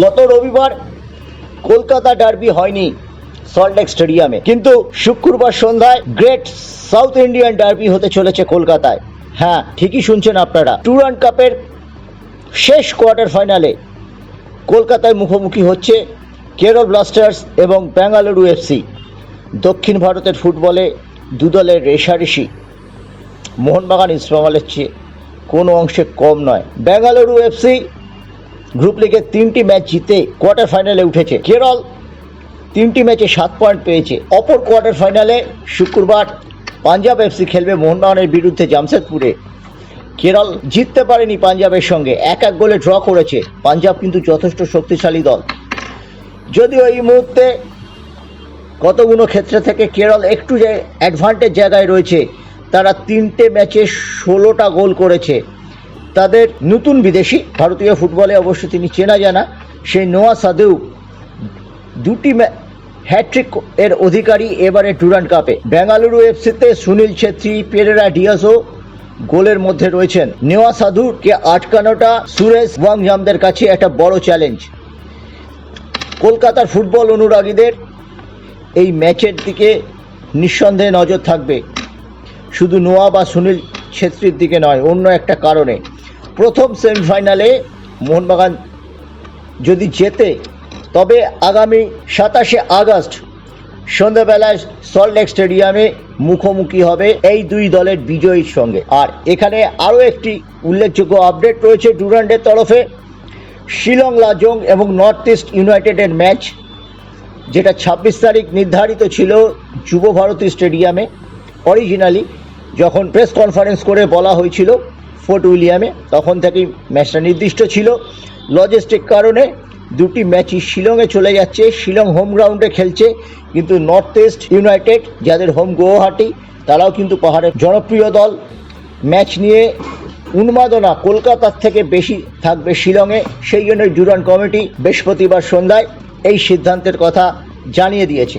গত রবিবার কলকাতা ডার্বি হয়নি সল্টলেক স্টেডিয়ামে। কিন্তু শুক্রবার সন্ধ্যায় গ্রেট সাউথ ইন্ডিয়ান ডার্বি হতে চলেছে কলকাতায়। হ্যাঁ ঠিকই শুনছেন আপনারা। টুরান্ট কাপের শেষ কোয়ার্টার ফাইনালে কলকাতায় মুখোমুখি হচ্ছে কেরল ব্লাস্টার্স এবং বেঙ্গালুরু এফসি দক্ষিণ ভারতের ফুটবলে দু দলের রেশারেশি মোহনবাগান ইসলামালের চেয়ে কোনো অংশে কম নয়। বেঙ্গালুরু এফসি গ্রুপ লিগে তিনটি ম্যাচ জিতে কোয়ার্টার ফাইনালে উঠেছে। কেরল তিনটি ম্যাচে সাত পয়েন্ট পেয়েছে। অপর কোয়ার্টার ফাইনালে শুক্রবার পাঞ্জাব এফসি খেলবে মোহনবাগানের বিরুদ্ধে জামশেদপুরে। কেরল জিততে পারেনি পাঞ্জাবের সঙ্গে। এক এক গোলে ড্র করেছে। পাঞ্জাব কিন্তু যথেষ্ট শক্তিশালী দল। যদিও এই মুহূর্তে কতগুলো ক্ষেত্রে থেকে কেরল একটু যে অ্যাডভান্টেজ জায়গায় রয়েছে, তারা তিনটে ম্যাচে ষোলোটা গোল করেছে। তাদের নতুন বিদেশি, ভারতীয় ফুটবলে অবশ্য তিনি চেনা জানা, সেই নোয়া সাদেউ দুটি হ্যাট্রিক এর অধিকারী এবারে টুরান্ট কাপে। বেঙ্গালুরু এফসিতে সুনীল ছেত্রী, পেরেরা ডিয়াসো গোলের মধ্যে রয়েছেন। নেওয়া সাধুকে আটকানোটা সুরেশ ওয়াংজামদের কাছে একটা বড় চ্যালেঞ্জ। কলকাতার ফুটবল অনুরাগীদের এই ম্যাচের দিকে নিঃসন্দেহে নজর থাকবে। শুধু নোয়া বা সুনীল ছেত্রীর দিকে নয়, অন্য একটা কারণে। প্রথম সেমিফাইনালে মোহনবাগান যদি জেতে, তবে আগামী সাতাশে আগস্ট সন্ধ্যাবেলায় সল্টলেক স্টেডিয়ামে মুখোমুখি হবে এই দুই দলের বিজয়ীর সঙ্গে। আর এখানে আরও একটি উল্লেখযোগ্য আপডেট রয়েছে ডুরান্ডের তরফে। শিলং, লাজং এবং নর্থ ইস্ট ইউনাইটেডের ম্যাচ, যেটা ছাব্বিশ তারিখ নির্ধারিত ছিল যুব ভারতী স্টেডিয়ামে। অরিজিনালি যখন প্রেস কনফারেন্স করে বলা হয়েছিল ফোর্ট উইলিয়ামে। তখন থেকেই ম্যাচটা নির্দিষ্ট ছিল। লজিস্টিক কারণে দুটি ম্যাচই শিলংয়ে চলে যাচ্ছে। শিলং হোম গ্রাউন্ডে খেলছে কিন্তু নর্থ ইস্ট ইউনাইটেড, যাদের হোম গুয়াহাটি, তারাও কিন্তু পাহাড়ের জনপ্রিয় দল। ম্যাচ নিয়ে উন্মাদনা কলকাতার থেকে বেশি থাকবে শিলংয়ে। সেই জন্য ডুরান কমিটি বৃহস্পতিবার সন্ধ্যায় এই সিদ্ধান্তের কথা জানিয়ে দিয়েছে।